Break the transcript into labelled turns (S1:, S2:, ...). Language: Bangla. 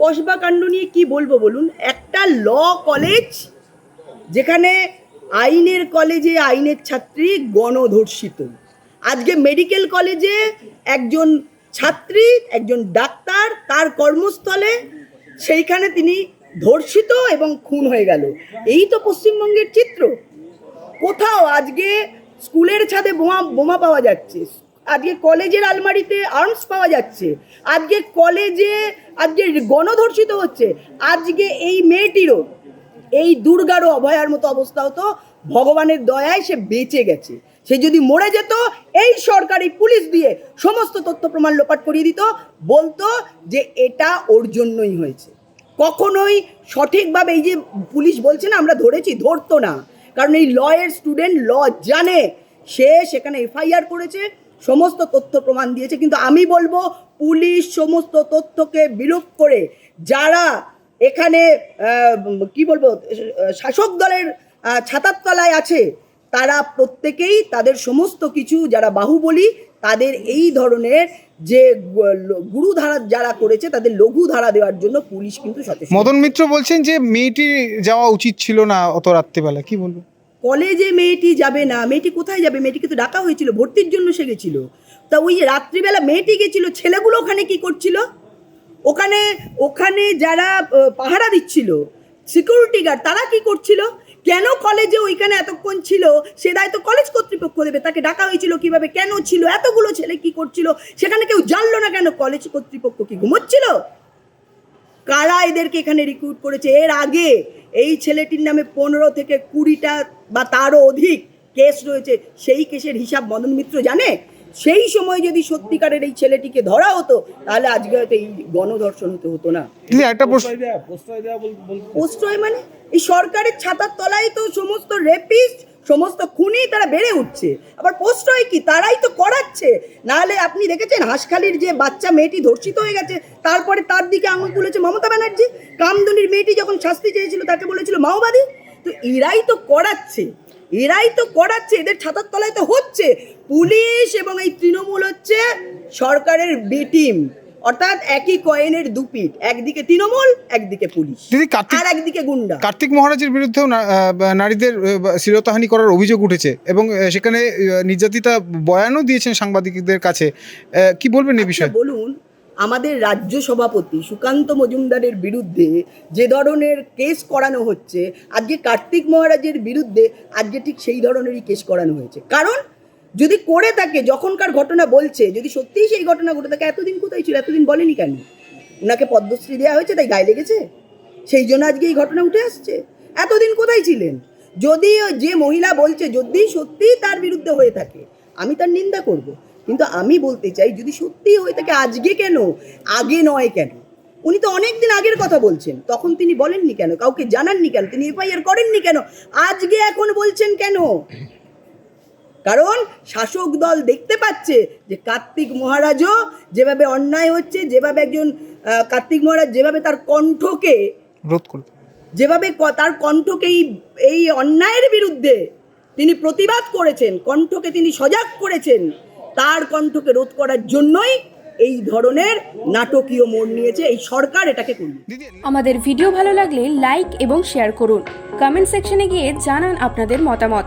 S1: কসবা কাণ্ড নিয়ে কি বলব বলুন? একটা ল কলেজ যেখানে আইনের কলেজে আইনের ছাত্রী গণধর্ষিত। আজকে মেডিকেল কলেজে একজন ছাত্রী, একজন ডাক্তার তার কর্মস্থলে সেইখানে তিনি ধর্ষিত এবং খুন হয়ে গেল। এই তো পশ্চিমবঙ্গের চিত্র। কোথাও আজকে স্কুলের ছাদে বোমা বোমা পাওয়া যাচ্ছে। আজকে কলেজের আলমারিতে আর্মস পাওয়া যাচ্ছে। আজকে কলেজে, আজকে গণধর্ষিত হচ্ছে। আজকে এই মেয়েটিরও, এই দুর্গারও অভয়ার মতো অবস্থা হতো। ভগবানের দয়ায় সে বেঁচে গেছে। সে যদি মরে যেত, এই সরকারি পুলিশ দিয়ে সমস্ত তথ্য প্রমাণ লোপাট করিয়ে দিত। বলতো যে এটা ওর জন্যই হয়েছে। কখনোই সঠিকভাবে এই যে পুলিশ বলছে না, আমরা ধরেছি, ধরতো না। কারণ এই লয়ের স্টুডেন্ট ল জানে। সে সেখানে এফআইআর করেছে। সমস্ত তথ্য প্রমাণ দিয়েছে, কিন্তু আমি বলব পুলিশ সমস্ত তথ্যকে বিলোপ করে যারা এখানে কি বলব, শাসক দলের ছাতার তলায় আছে, তারা প্রত্যেকেই তাদের সমস্ত কিছু, যারা বাহুবলী, তাদের এই ধরনের যে গুরু ধারা যারা করেছে, তাদের লঘু ধারা দেওয়ার জন্য পুলিশ কিন্তু সচেতন
S2: মদন মিত্র বলছেন যে মেয়েটি যাওয়া উচিত ছিল না অত রাত্রিবেলা, কি বলব
S1: কলেজে মেয়েটি যাবে না, মেয়েটি কোথায় যাবে? মেয়েটিকে তো ডাকা হয়েছিল, ভর্তির জন্য সে গেছিল। তা ওই রাত্রিবেলা মেয়েটি গেছিল, ছেলেগুলো ওখানে কি করছিল? ওখানে ওখানে যারা পাহারা দিচ্ছিল সিকিউরিটি গার্ড তারা কি করছিল? কেন কলেজে ওইখানে এতক্ষণ ছিল? সে দায়িত্ব কলেজ কর্তৃপক্ষ দেবে, তাকে ডাকা হয়েছিল কীভাবে, কেন ছিল? এতগুলো ছেলে কি করছিল? সেখানে কেউ জানলো না কেন কলেজ কর্তৃপক্ষ কি ঘুমোচ্ছিল? কারা এদেরকে এখানে রিক্রুট করেছে? এর আগে এই ছেলেটির নামে পনেরো থেকে কুড়িটা বা তারও অধিক কেস রয়েছে সেই কেসের হিসাব মদন মিত্র জানে? সেই সময় যদি সত্যিকারের এই ছেলেটিকে ধরা হতো তাহলে আজকে হয়তো এই গণধর্ষণ হতে হতো না।
S2: দিদি একটা প্রশ্ন
S1: প্রশ্রয় মানে? এই সরকারের ছাতার তলায় তো সমস্ত রেপিস্ট সমস্ত খুনি তারা বেড়ে উঠছে। আবার প্রশ্রয় কি? তারাই তো করাচ্ছে। নাহলে আপনি দেখেছেন হাঁসখালির যে বাচ্চা মেয়েটি ধর্ষিত হয়ে গেছে, তারপরে তার দিকে আঙুল তুলেছে মমতা ব্যানার্জি। কামদুনির মেয়েটি যখন শাস্তি চেয়েছিল, তাকে বলেছিল, মাওবাদী, তো এরাই তো করাচ্ছে। এরাই তো করাচ্ছে, এদের ছাতার তলায় তো হচ্ছে। পুলিশ এবং এই তৃণমূল হচ্ছে সরকারের বি টিম অর্থাৎ একই কয়েনের দুপিট একদিকে তৃণমূল একদিকে পুলিশ। আর একদিকে গুন্ডা।
S2: কার্তিক মহারাজের বিরুদ্ধেও নারীদের শ্লীলতাহানি করার অভিযোগ উঠেছে এবং সেখানে নির্যাতিতা বয়ানও দিয়েছেন সাংবাদিকদের কাছে। কি বলবেন এই বিষয়ে?
S1: আচ্ছা, বলুন আমাদের রাজ্য সভাপতি সুকান্ত মজুমদারের বিরুদ্ধে যে ধরনের কেস করানো হচ্ছে আজকে কার্তিক মহারাজের বিরুদ্ধে আজকে ঠিক সেই ধরনেরই কেস করানো হয়েছে। কারণ যদি করে থাকে, যখনকার ঘটনা বলছে, যদি সত্যিই সেই ঘটনা ঘটে থাকে, এতদিন কোথায় ছিল? এতদিন বলেনি কেন? ওনাকে পদ্মশ্রী দেওয়া হয়েছে, তাই গায়ে লেগেছে? সেই জন্য আজকে এই ঘটনা উঠে আসছে। এতদিন কোথায় ছিলেন? যদি যে মহিলা বলছে, যদি সত্যিই তার বিরুদ্ধে হয়ে থাকে, আমি তার নিন্দা করব। কিন্তু আমি বলতে চাই, যদি সত্যিই হয়ে থাকে, আজকে কেন? আগে নয় কেন? উনি তো অনেক দিন আগের কথা বলছেন, তখন তিনি বলেননি কেন? কাউকে জানাননি কেন? তিনি এফআইআর করেননি কেন? আজকে এখন বলছেন কেন? কারণ শাসক দল দেখতে পাচ্ছে যে কার্তিক মহারাজও যেভাবে অন্যায় হচ্ছে যেভাবে একজন কার্তিক মহারাজ যেভাবে তার কণ্ঠকে
S2: রোধ করবে
S1: যেভাবে তার কণ্ঠকে এই এই অন্যায়ের বিরুদ্ধে তিনি প্রতিবাদ করেছেন কণ্ঠকে তিনি সজাগ করেছেন তার কণ্ঠকে রোধ করার জন্যই এই ধরনের নাটকীয় মোড় নিয়েছে এই সরকার এটাকে করবে
S3: আমাদের ভিডিও ভালো লাগলে লাইক এবং শেয়ার করুন। কমেন্ট সেকশনে গিয়ে জানান আপনাদের মতামত।